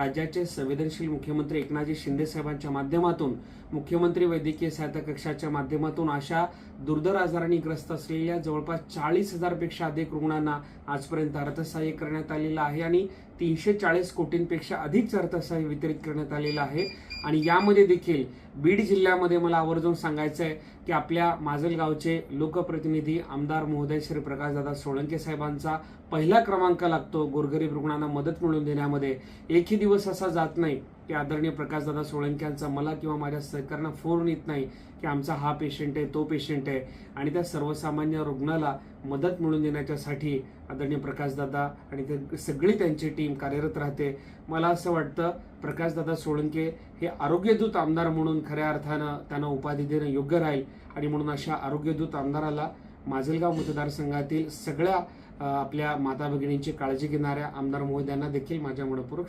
राज्याचे संवेदनशील मुख्यमंत्री एकनाथजी शिंदे साहेबांच्या माध्यमातून मुख्यमंत्री वैद्यकीय सहायता कक्षाच्या माध्यमातून अशा दुर्धर आजारांनी ग्रस्त असलेल्या जवळपास चाळीस हजारपेक्षा अधिक रुग्णांना आजपर्यंत अर्थसहाय्य करण्यात आलेलं आहे आणि तीनशे चाळीस कोटींपेक्षा अधिकचं अर्थसहाय्य वितरित करण्यात आलेलं आहे. आणि यामध्ये देखील बीड जिल्ह्यामध्ये मला आवर्जून सांगायचं आहे की आपल्या माजलगावचे लोकप्रतिनिधी आमदार महोदय श्री प्रकाशदादा सोळंके साहेबांचा पहिला क्रमांक लागतो. गोरगरीब रुग्णांना मदत मिळवून देण्यामध्ये. एकही दिवस असा जात नाही. की आदरणीय प्रकाशदादा सोळंक्यांचा मला किंवा माझ्या सहकार्यांना फोन येत नाही की आमचा हा पेशंट आहे तो पेशंट आहे. आणि त्या सर्वसामान्य रुग्णाला मदत मिळून देण्याच्यासाठी आदरणीय प्रकाशदादा आणि ते सगळी त्यांची टीम कार्यरत राहते. मला असं वाटतं प्रकाशदादा सोळंके हे आरोग्यदूत आमदार म्हणून खऱ्या अर्थानं त्यांना उपाधी देणं योग्य राहील. आणि म्हणून अशा आरोग्यदूत आमदाराला माजलगाव मतदारसंघातील सगळ्या आपल्या माता भगिनींची काळजी घेणाऱ्या आमदार महोदयांना देखील माझ्या मनपूर्वक